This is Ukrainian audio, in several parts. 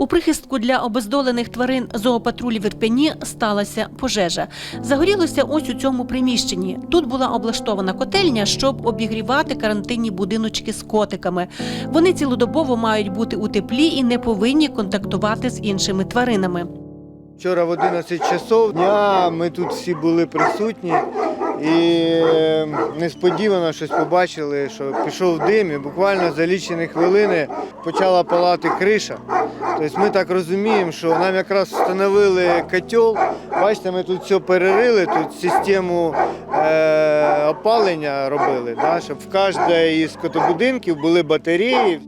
У прихистку для обездолених тварин зоопатрулі в Ірпені сталася пожежа. Загорілося ось у цьому приміщенні. Тут була облаштована котельня, щоб обігрівати карантинні будиночки з котиками. Вони цілодобово мають бути у теплі і не повинні контактувати з іншими тваринами. Вчора в 11 часов дня ми тут всі були присутні і е, несподівано щось побачили, що пішов дим і буквально за лічені хвилини почала палати криша. Тобто ми так розуміємо, що нам якраз встановили котел. Бачите, ми тут все перерили, тут систему е, опалення робили, да, щоб в кожній із котобудинків були батареї.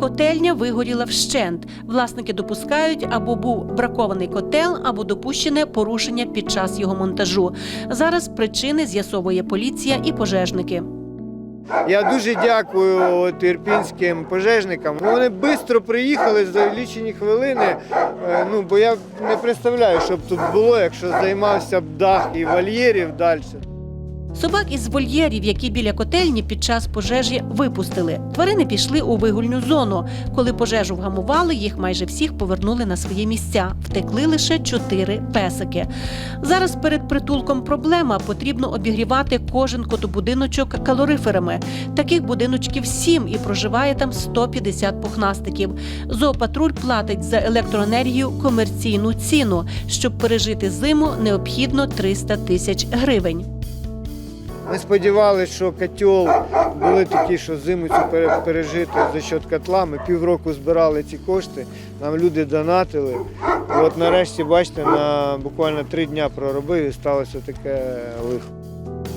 Котельня вигоріла вщент. Власники допускають, або був бракований котел, або допущене порушення під час його монтажу. Зараз причини з'ясовує поліція і пожежники. Я дуже дякую ірпінським пожежникам. Вони швидко приїхали за лічені хвилини. Е, Ну, бо я не представляю, що б тут було, якщо займався б дах і вольєрів далі. Собак із вольєрів, які біля котельні під час пожежі випустили. Тварини пішли у вигульну зону. Коли пожежу вгамували, їх майже всіх повернули на свої місця. Втекли лише чотири песики. Зараз перед притулком проблема. Потрібно обігрівати кожен котобудиночок калориферами. Таких будиночків сім і проживає там 150 пухнастиків. Зоопатруль платить за електроенергію комерційну ціну. Щоб пережити зиму, необхідно 300 тисяч гривень. Ми сподівалися, що котел були такі, що зиму цю пере- пережити за счет котла. Ми півроку збирали ці кошти, нам люди донатили. І от нарешті, бачите, на буквально три дня проробив і сталося таке лихо.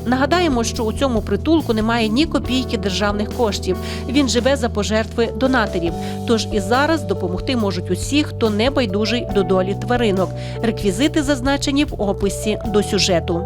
Нагадаємо, що у цьому притулку немає ні копійки державних коштів. Він живе за пожертви донаторів. Тож і зараз допомогти можуть усі, хто не байдужий до долі тваринок. Реквізити зазначені в описі до сюжету.